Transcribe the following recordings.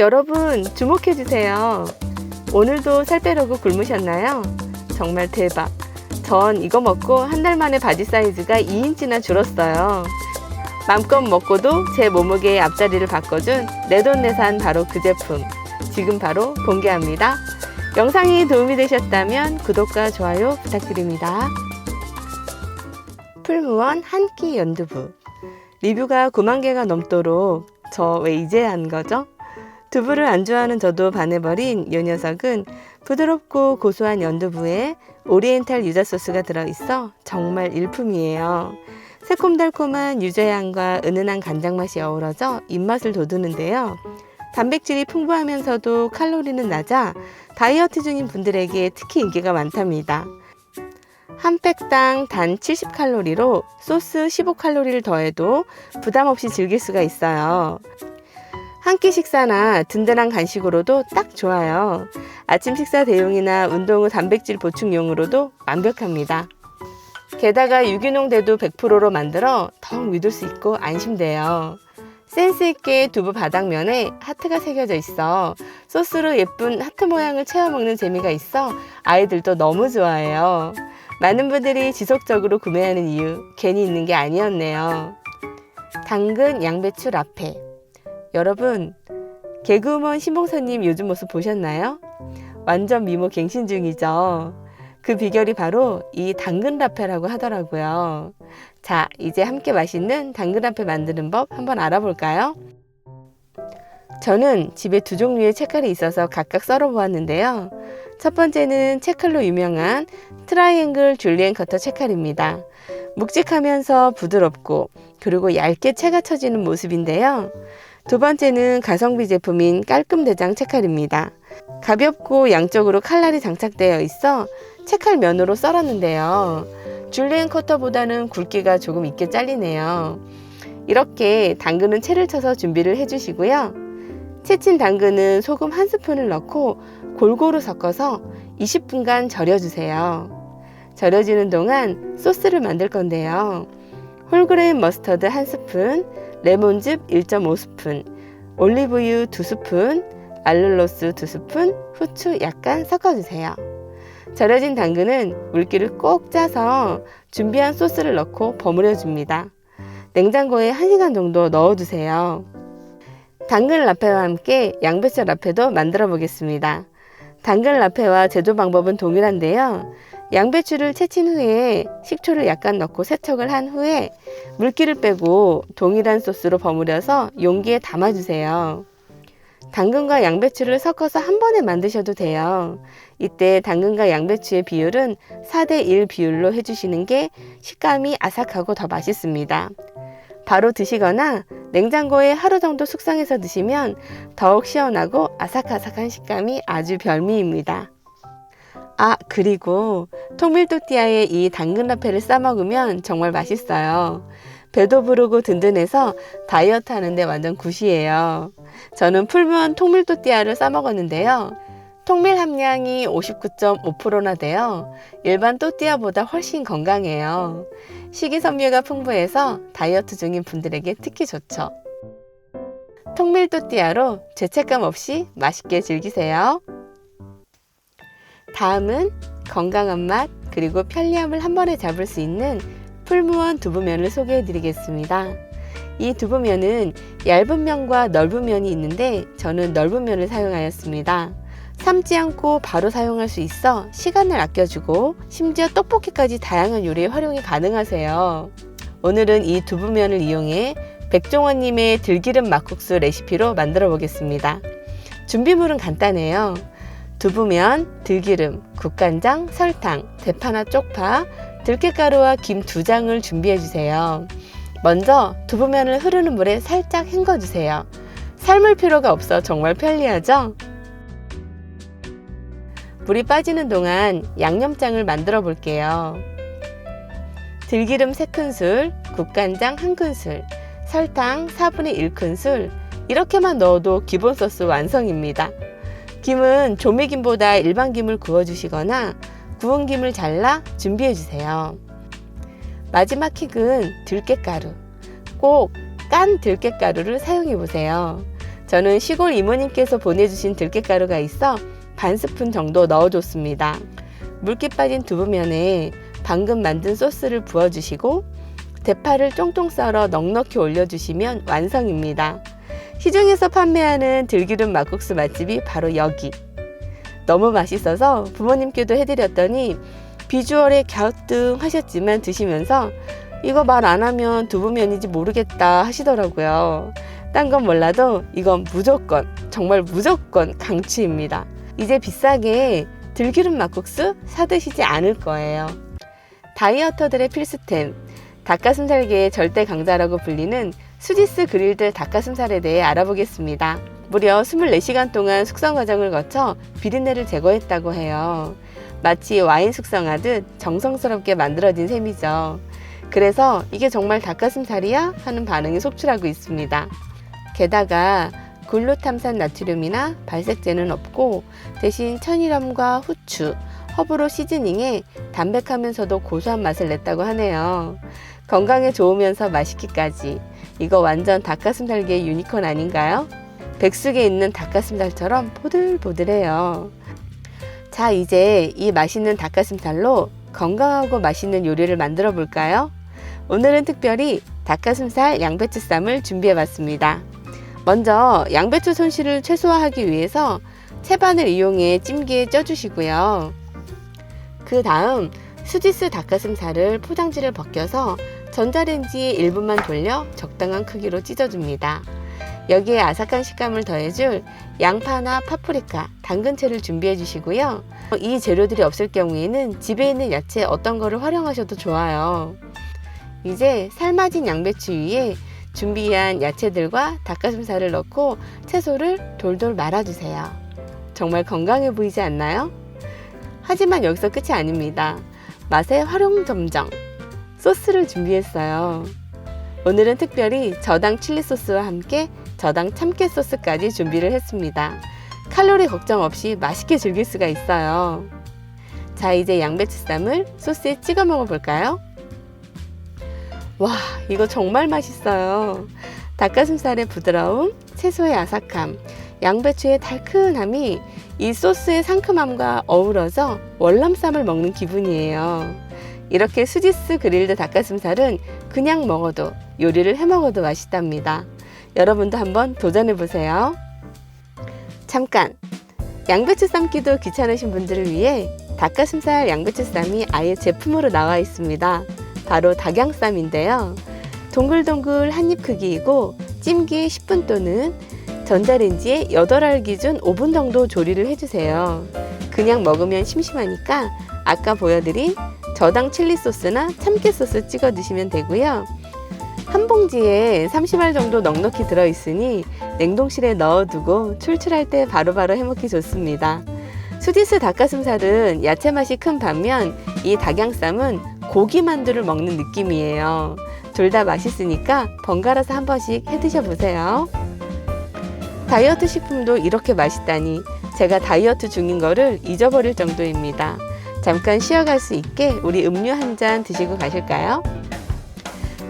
여러분 주목해 주세요. 오늘도 살 빼려고 굶으셨나요? 정말 대박. 전 이거 먹고 한 달 만에 바지 사이즈가 2인치나 줄었어요. 맘껏 먹고도 제 몸무게의 앞자리를 바꿔준 내돈내산 바로 그 제품. 지금 바로 공개합니다. 영상이 도움이 되셨다면 구독과 좋아요 부탁드립니다. 풀무원 한 끼 연두부. 리뷰가 9만 개가 넘도록 저 왜 이제 한 거죠? 두부를 안 좋아하는 저도 반해버린 이 녀석은 부드럽고 고소한 연두부에 오리엔탈 유자 소스가 들어있어 정말 일품이에요. 새콤달콤한 유자향과 은은한 간장 맛이 어우러져 입맛을 돋우는데요. 단백질이 풍부하면서도 칼로리는 낮아 다이어트 중인 분들에게 특히 인기가 많답니다. 한 팩당 단 70칼로리로 소스 15칼로리를 더해도 부담 없이 즐길 수가 있어요. 한 끼 식사나 든든한 간식으로도 딱 좋아요. 아침 식사 대용이나 운동 후 단백질 보충용으로도 완벽합니다. 게다가 유기농 대도 100%로 만들어 더욱 믿을 수 있고 안심돼요. 센스 있게 두부 바닥면에 하트가 새겨져 있어 소스로 예쁜 하트 모양을 채워 먹는 재미가 있어 아이들도 너무 좋아해요. 많은 분들이 지속적으로 구매하는 이유 괜히 있는 게 아니었네요. 당근 양배추 라페. 여러분, 개그우먼 신봉사님 요즘 모습 보셨나요? 완전 미모 갱신 중이죠. 그 비결이 바로 이 당근 라페라고 하더라고요. 자, 이제 함께 맛있는 당근 라페 만드는 법 한번 알아볼까요? 저는 집에 두 종류의 채칼이 있어서 각각 썰어 보았는데요. 첫 번째는 채칼로 유명한 트라이앵글 줄리엔 커터 채칼입니다. 묵직하면서 부드럽고 그리고 얇게 채가 쳐지는 모습인데요. 두 번째는 가성비 제품인 깔끔 대장 채칼입니다. 가볍고 양쪽으로 칼날이 장착되어 있어 채칼 면으로 썰었는데요. 줄리엔 커터보다는 굵기가 조금 있게 잘리네요. 이렇게 당근은 채를 쳐서 준비를 해주시고요. 채친 당근은 소금 한 스푼을 넣고 골고루 섞어서 20분간 절여주세요. 절여지는 동안 소스를 만들 건데요. 홀그레인 머스터드 한 스푼, 레몬즙 1.5스푼, 올리브유 2스푼, 알룰로스 2스푼, 후추 약간 섞어주세요. 절여진 당근은 물기를 꼭 짜서 준비한 소스를 넣고 버무려 줍니다. 냉장고에 1시간 정도 넣어두세요. 당근 라페와 함께 양배추 라페도 만들어 보겠습니다. 당근 라페와 제조 방법은 동일한데요. 양배추를 채친 후에 식초를 약간 넣고 세척을 한 후에 물기를 빼고 동일한 소스로 버무려서 용기에 담아주세요. 당근과 양배추를 섞어서 한 번에 만드셔도 돼요. 이때 당근과 양배추의 비율은 4대1 비율로 해주시는 게 식감이 아삭하고 더 맛있습니다. 바로 드시거나 냉장고에 하루 정도 숙성해서 드시면 더욱 시원하고 아삭아삭한 식감이 아주 별미입니다. 아, 그리고 통밀토띠아에 이 당근 라페를 싸 먹으면 정말 맛있어요. 배도 부르고 든든해서 다이어트 하는데 완전 굿이에요. 저는 풀무원 통밀토띠아를 싸 먹었는데요. 통밀 함량이 59.5%나 되어 일반 또띠아보다 훨씬 건강해요. 식이섬유가 풍부해서 다이어트 중인 분들에게 특히 좋죠. 통밀 또띠아로 죄책감 없이 맛있게 즐기세요. 다음은 건강한 맛 그리고 편리함을 한 번에 잡을 수 있는 풀무원 두부면을 소개해 드리겠습니다. 이 두부면은 얇은 면과 넓은 면이 있는데 저는 넓은 면을 사용하였습니다. 삶지 않고 바로 사용할 수 있어 시간을 아껴주고 심지어 떡볶이까지 다양한 요리에 활용이 가능하세요. 오늘은 이 두부면을 이용해 백종원님의 들기름 막국수 레시피로 만들어 보겠습니다. 준비물은 간단해요. 두부면, 들기름, 국간장, 설탕, 대파나 쪽파, 들깨가루와 김 두 장을 준비해 주세요. 먼저 두부면을 흐르는 물에 살짝 헹궈 주세요. 삶을 필요가 없어 정말 편리하죠? 물이 빠지는 동안 양념장을 만들어 볼게요. 들기름 3큰술, 국간장 1큰술, 설탕 4분의 1큰술, 이렇게만 넣어도 기본 소스 완성입니다. 김은 조미김보다 일반 김을 구워주시거나 구운 김을 잘라 준비해 주세요. 마지막 킥은 들깨가루. 꼭 깐 들깨가루를 사용해 보세요. 저는 시골 이모님께서 보내주신 들깨가루가 있어 반 스푼 정도 넣어줬습니다. 물기 빠진 두부면에 방금 만든 소스를 부어주시고 대파를 쫑쫑 썰어 넉넉히 올려주시면 완성입니다. 시중에서 판매하는 들기름 막국수 맛집이 바로 여기. 너무 맛있어서 부모님께도 해드렸더니 비주얼에 갸우뚱하셨지만 드시면서 이거 말 안 하면 두부면인지 모르겠다 하시더라고요. 딴 건 몰라도 이건 무조건, 정말 무조건 강추입니다. 이제 비싸게 들기름 막국수 사드시지 않을 거예요. 다이어터들의 필수템, 닭가슴살계의 절대 강자라고 불리는 수지스 그릴드 닭가슴살에 대해 알아보겠습니다. 무려 24시간 동안 숙성 과정을 거쳐 비린내를 제거했다고 해요. 마치 와인 숙성하듯 정성스럽게 만들어진 셈이죠. 그래서 이게 정말 닭가슴살이야? 하는 반응이 속출하고 있습니다. 게다가 글루탐산 나트륨이나 발색제는 없고 대신 천일염과 후추, 허브로 시즈닝해 담백하면서도 고소한 맛을 냈다고 하네요. 건강에 좋으면서 맛있기까지. 이거 완전 닭가슴살계의 유니콘 아닌가요? 백숙에 있는 닭가슴살처럼 보들보들해요. 자, 이제 이 맛있는 닭가슴살로 건강하고 맛있는 요리를 만들어 볼까요? 오늘은 특별히 닭가슴살 양배추쌈을 준비해 봤습니다. 먼저 양배추 손실을 최소화하기 위해서 채반을 이용해 찜기에 쪄주시고요. 그 다음 수지스 닭가슴살을 포장지를 벗겨서 전자레인지에 1분만 돌려 적당한 크기로 찢어줍니다. 여기에 아삭한 식감을 더해줄 양파나 파프리카, 당근채를 준비해 주시고요. 이 재료들이 없을 경우에는 집에 있는 야채 어떤 거를 활용하셔도 좋아요. 이제 삶아진 양배추 위에 준비한 야채들과 닭가슴살을 넣고 채소를 돌돌 말아주세요. 정말 건강해 보이지 않나요? 하지만 여기서 끝이 아닙니다. 맛의 활용 점정. 소스를 준비했어요. 오늘은 특별히 저당 칠리 소스와 함께 저당 참깨 소스까지 준비를 했습니다. 칼로리 걱정 없이 맛있게 즐길 수가 있어요. 자, 이제 양배추쌈을 소스에 찍어 먹어볼까요? 와, 이거 정말 맛있어요. 닭가슴살의 부드러움, 채소의 아삭함, 양배추의 달큰함이 이 소스의 상큼함과 어우러져 월남쌈을 먹는 기분이에요. 이렇게 수지스 그릴드 닭가슴살은 그냥 먹어도 요리를 해 먹어도 맛있답니다. 여러분도 한번 도전해 보세요. 잠깐! 양배추 삶기도 귀찮으신 분들을 위해 닭가슴살 양배추 쌈이 아예 제품으로 나와 있습니다. 바로 닭양쌈인데요. 동글동글 한 입 크기이고 찜기에 10분 또는 전자레인지에 8알 기준 5분 정도 조리를 해주세요. 그냥 먹으면 심심하니까 아까 보여드린 저당 칠리 소스나 참깨 소스 찍어 드시면 되고요. 한 봉지에 30알 정도 넉넉히 들어 있으니 냉동실에 넣어두고 출출할 때 바로바로 해먹기 좋습니다. 수지스 닭가슴살은 야채 맛이 큰 반면 이 닭양쌈은 고기 만두를 먹는 느낌이에요. 둘 다 맛있으니까 번갈아서 한 번씩 해 드셔 보세요. 다이어트 식품도 이렇게 맛있다니 제가 다이어트 중인 거를 잊어버릴 정도입니다. 잠깐 쉬어갈 수 있게 우리 음료 한 잔 드시고 가실까요?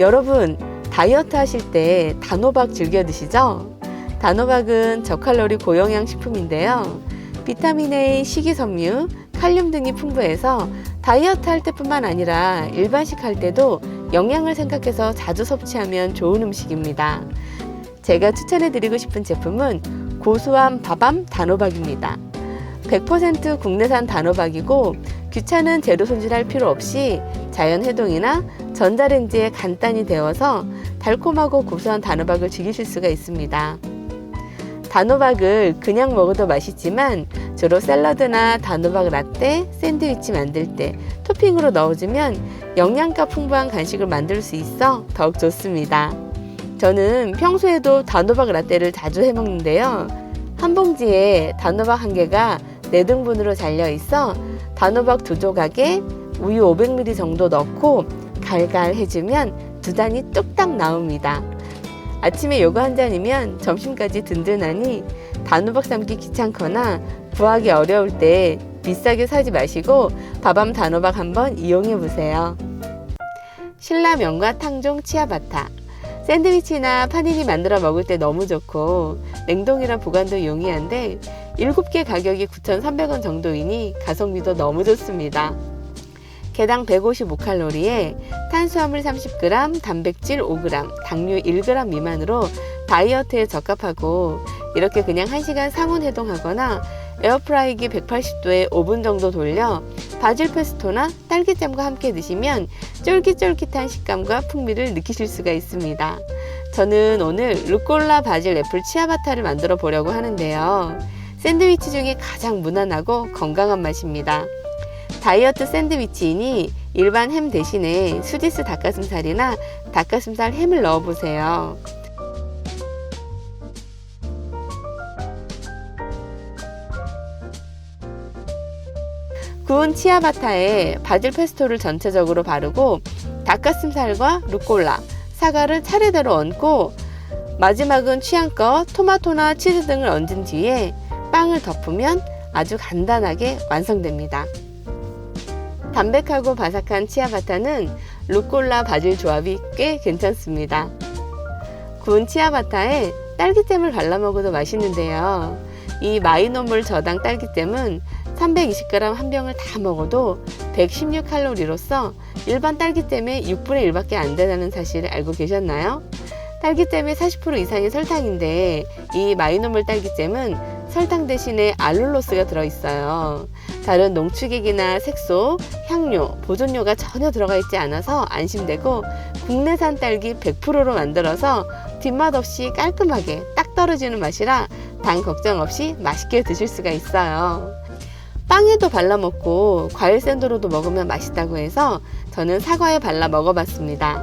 여러분, 다이어트 하실 때 단호박 즐겨 드시죠? 단호박은 저칼로리 고영양 식품인데요. 비타민 A, 식이섬유, 칼륨 등이 풍부해서 다이어트 할 때뿐만 아니라 일반식 할 때도 영양을 생각해서 자주 섭취하면 좋은 음식입니다. 제가 추천해 드리고 싶은 제품은 고소한 바밤 단호박입니다. 100% 국내산 단호박이고 귀찮은 재료 손질할 필요 없이 자연 해동이나 전자레인지에 간단히 데워서 달콤하고 고소한 단호박을 즐기실 수가 있습니다. 단호박을 그냥 먹어도 맛있지만 주로 샐러드나 단호박 라떼, 샌드위치 만들 때 토핑으로 넣어주면 영양가 풍부한 간식을 만들 수 있어 더욱 좋습니다. 저는 평소에도 단호박 라떼를 자주 해 먹는데요. 한 봉지에 단호박 한 개가 4등분으로 잘려 있어 단호박 두 조각에 우유 500ml 정도 넣고 갈갈 해주면 두 단이 뚝딱 나옵니다. 아침에 요거 한 잔이면 점심까지 든든하니 단호박 삶기 귀찮거나 구하기 어려울 때 비싸게 사지 마시고 밥암 단호박 한번 이용해 보세요. 신라면과 탕종 치아바타 샌드위치나 파니니 만들어 먹을 때 너무 좋고 냉동이라 보관도 용이한데 7개 가격이 9,300원 정도이니 가성비도 너무 좋습니다. 개당 155칼로리에 탄수화물 30g, 단백질 5g, 당류 1g 미만으로 다이어트에 적합하고 이렇게 그냥 1시간 상온 해동하거나 에어프라이기 180도에 5분 정도 돌려 바질 페스토나 딸기잼과 함께 드시면 쫄깃쫄깃한 식감과 풍미를 느끼실 수가 있습니다. 저는 오늘 루꼴라 바질 애플 치아바타를 만들어 보려고 하는데요. 샌드위치 중에 가장 무난하고 건강한 맛입니다. 다이어트 샌드위치이니 일반 햄 대신에 수지스 닭가슴살이나 닭가슴살 햄을 넣어 보세요. 구운 치아바타에 바질 페스토를 전체적으로 바르고 닭가슴살과 루꼴라, 사과를 차례대로 얹고 마지막은 취향껏 토마토나 치즈 등을 얹은 뒤에 빵을 덮으면 아주 간단하게 완성됩니다. 담백하고 바삭한 치아바타는 루꼴라 바질 조합이 꽤 괜찮습니다. 구운 치아바타에 딸기잼을 발라 먹어도 맛있는데요. 이 마이노몰 저당 딸기잼은 320g 한 병을 다 먹어도 116칼로리로서 일반 딸기잼의 6분의 1밖에 안 된다는 사실을 알고 계셨나요? 딸기잼의 40% 이상이 설탕인데 이 마이노몰 딸기잼은 설탕 대신에 알룰로스가 들어있어요. 다른 농축액이나 색소, 향료, 보존료가 전혀 들어가 있지 않아서 안심되고 국내산 딸기 100%로 만들어서 뒷맛 없이 깔끔하게 딱 떨어지는 맛이라 당 걱정 없이 맛있게 드실 수가 있어요. 빵에도 발라 먹고 과일 샌드로도 먹으면 맛있다고 해서 저는 사과에 발라 먹어봤습니다.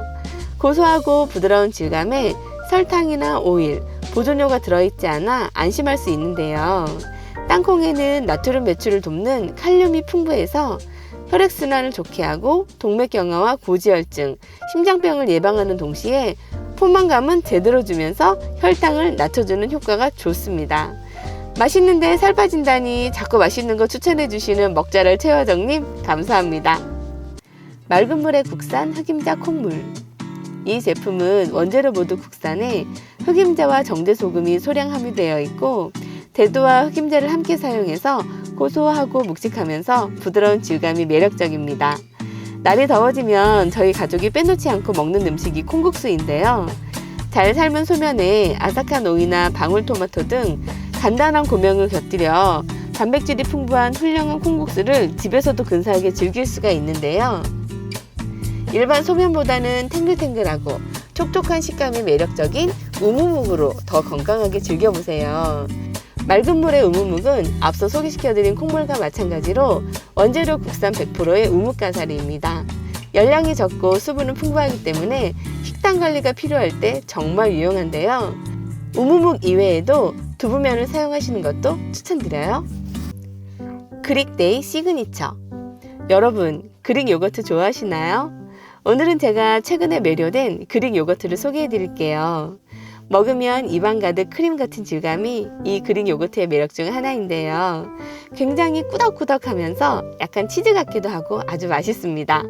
고소하고 부드러운 질감에 설탕이나 오일, 보존료가 들어있지 않아 안심할 수 있는데요. 땅콩에는 나트륨 배출을 돕는 칼륨이 풍부해서 혈액순환을 좋게 하고 동맥경화와 고지혈증, 심장병을 예방하는 동시에 포만감은 제대로 주면서 혈당을 낮춰주는 효과가 좋습니다. 맛있는데 살 빠진다니 자꾸 맛있는 거 추천해 주시는 먹자랄 최화정님 감사합니다. 맑은 물에 국산 흑임자 콩물 이 제품은 원재료 모두 국산에 흑임자와 정제소금이 소량 함유되어 있고 대두와 흑임자를 함께 사용해서 고소하고 묵직하면서 부드러운 질감이 매력적입니다. 날이 더워지면 저희 가족이 빼놓지 않고 먹는 음식이 콩국수인데요. 잘 삶은 소면에 아삭한 오이나 방울토마토 등 간단한 고명을 곁들여 단백질이 풍부한 훌륭한 콩국수를 집에서도 근사하게 즐길 수가 있는데요. 일반 소면보다는 탱글탱글하고 촉촉한 식감이 매력적인 우무묵으로 더 건강하게 즐겨보세요. 맑은 물의 우무묵은 앞서 소개시켜드린 콩물과 마찬가지로 원재료 국산 100%의 우묵가사리입니다. 열량이 적고 수분은 풍부하기 때문에 식단 관리가 필요할 때 정말 유용한데요. 우무묵 이외에도 두부면을 사용하시는 것도 추천드려요. 그릭데이 시그니처. 여러분, 그릭 요거트 좋아하시나요? 오늘은 제가 최근에 매료된 그릭 요거트를 소개해 드릴게요. 먹으면 입안 가득 크림 같은 질감이 이 그릭 요거트의 매력 중 하나인데요. 굉장히 꾸덕꾸덕 하면서 약간 치즈 같기도 하고 아주 맛있습니다.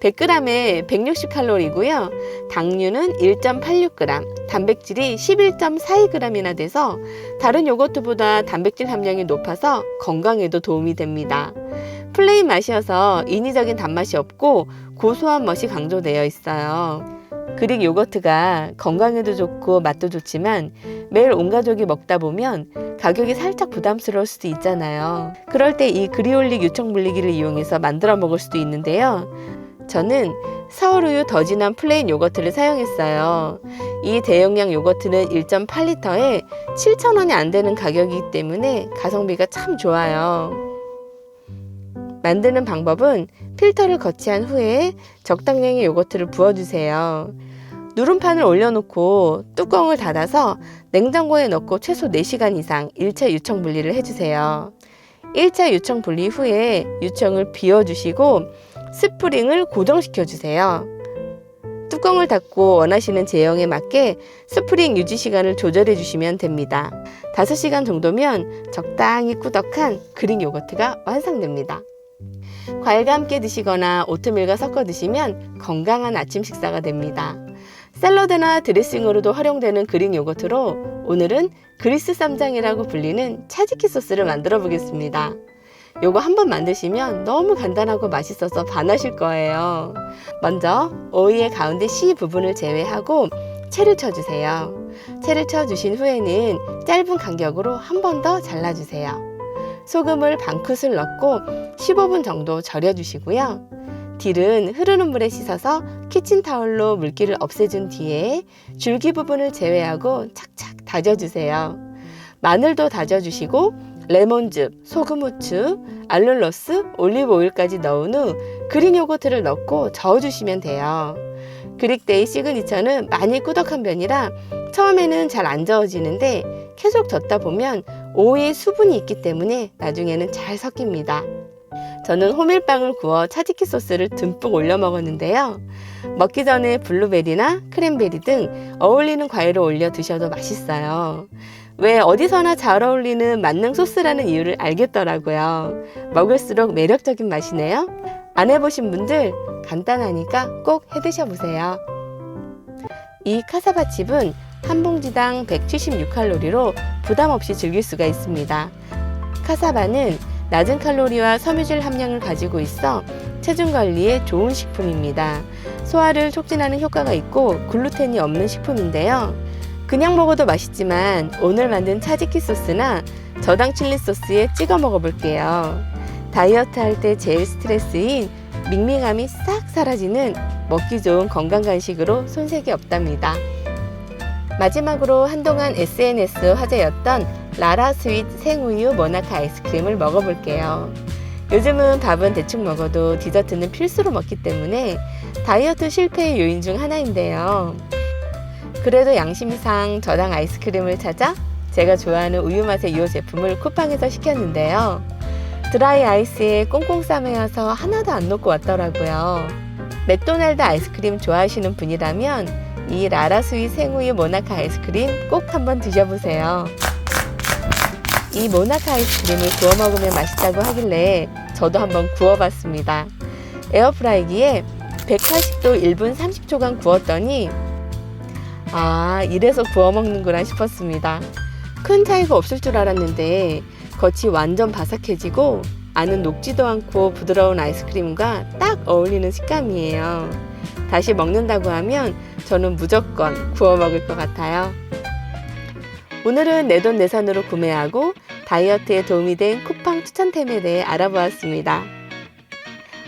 100g에 160칼로리고요. 당류는 1.86g, 단백질이 11.42g이나 돼서 다른 요거트보다 단백질 함량이 높아서 건강에도 도움이 됩니다. 플레인 맛이어서 인위적인 단맛이 없고 고소한 맛이 강조되어 있어요. 그릭 요거트가 건강에도 좋고 맛도 좋지만 매일 온 가족이 먹다 보면 가격이 살짝 부담스러울 수도 있잖아요. 그럴 때 이 그리올릭 유청 분리기를 이용해서 만들어 먹을 수도 있는데요. 저는 서울우유 더 진한 플레인 요거트를 사용했어요. 이 대용량 요거트는 1.8리터에 7,000원이 안 되는 가격이기 때문에 가성비가 참 좋아요. 만드는 방법은 필터를 거치한 후에 적당량의 요거트를 부어주세요. 누름판을 올려놓고 뚜껑을 닫아서 냉장고에 넣고 최소 4시간 이상 1차 유청 분리를 해주세요. 1차 유청 분리 후에 유청을 비워주시고 스프링을 고정시켜 주세요. 뚜껑을 닫고 원하시는 제형에 맞게 스프링 유지 시간을 조절해 주시면 됩니다. 5시간 정도면 적당히 꾸덕한 그릭 요거트가 완성됩니다. 과일과 함께 드시거나 오트밀과 섞어 드시면 건강한 아침 식사가 됩니다. 샐러드나 드레싱으로도 활용되는 그릭 요거트로 오늘은 그리스 쌈장이라고 불리는 차지키 소스를 만들어 보겠습니다. 요거 한번 만드시면 너무 간단하고 맛있어서 반하실 거예요. 먼저 오이의 가운데 씨 부분을 제외하고 채를 쳐주세요. 채를 쳐주신 후에는 짧은 간격으로 한 번 더 잘라주세요. 소금을 반 큰술 넣고 15분 정도 절여주시고요. 딜은 흐르는 물에 씻어서 키친타올로 물기를 없애준 뒤에 줄기 부분을 제외하고 착착 다져주세요. 마늘도 다져주시고 레몬즙, 소금 후추, 알룰로스, 올리브 오일까지 넣은 후 그릭 요거트를 넣고 저어주시면 돼요. 그릭데이 시그니처는 많이 꾸덕한 편이라 처음에는 잘 안 저어지는데 계속 젓다 보면 오이에 수분이 있기 때문에 나중에는 잘 섞입니다. 저는 호밀빵을 구워 차지키 소스를 듬뿍 올려 먹었는데요. 먹기 전에 블루베리나 크랜베리 등 어울리는 과일을 올려 드셔도 맛있어요. 왜 어디서나 잘 어울리는 만능 소스라는 이유를 알겠더라고요. 먹을수록 매력적인 맛이네요. 안 해보신 분들 간단하니까 꼭 해드셔 보세요. 이 카사바 칩은 한 봉지당 176칼로리로 부담 없이 즐길 수가 있습니다. 카사바는 낮은 칼로리와 섬유질 함량을 가지고 있어 체중 관리에 좋은 식품입니다. 소화를 촉진하는 효과가 있고 글루텐이 없는 식품인데요. 그냥 먹어도 맛있지만 오늘 만든 차지키 소스나 저당 칠리 소스에 찍어 먹어볼게요. 다이어트 할 때 제일 스트레스인 밍밍함이 싹 사라지는 먹기 좋은 건강 간식으로 손색이 없답니다. 마지막으로 한동안 SNS 화제였던 라라 스윗 생우유 모나카 아이스크림을 먹어볼게요. 요즘은 밥은 대충 먹어도 디저트는 필수로 먹기 때문에 다이어트 실패의 요인 중 하나인데요. 그래도 양심상 저당 아이스크림을 찾아 제가 좋아하는 우유 맛의 이 제품을 쿠팡에서 시켰는데요. 드라이 아이스에 꽁꽁 싸매어서 하나도 안 녹고 왔더라고요. 맥도날드 아이스크림 좋아하시는 분이라면 이 라라스위 생우유 모나카 아이스크림 꼭 한번 드셔보세요. 이 모나카 아이스크림을 구워 먹으면 맛있다고 하길래 저도 한번 구워봤습니다. 에어프라이기에 180도 1분 30초간 구웠더니 아 이래서 구워 먹는구나 싶었습니다. 큰 차이가 없을 줄 알았는데 겉이 완전 바삭해지고 안은 녹지도 않고 부드러운 아이스크림과 딱 어울리는 식감이에요. 다시 먹는다고 하면 저는 무조건 구워 먹을 것 같아요. 오늘은 내돈내산으로 구매하고 다이어트에 도움이 된 쿠팡 추천템에 대해 알아보았습니다.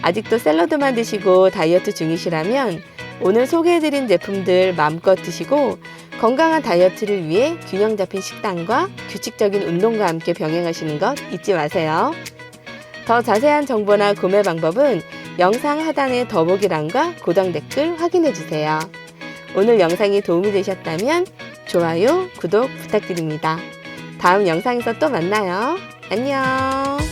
아직도 샐러드만 드시고 다이어트 중이시라면 오늘 소개해드린 제품들 마음껏 드시고 건강한 다이어트를 위해 균형 잡힌 식단과 규칙적인 운동과 함께 병행하시는 것 잊지 마세요. 더 자세한 정보나 구매 방법은 영상 하단의 더보기란과 고정 댓글 확인해 주세요. 오늘 영상이 도움이 되셨다면 좋아요, 구독 부탁드립니다. 다음 영상에서 또 만나요. 안녕.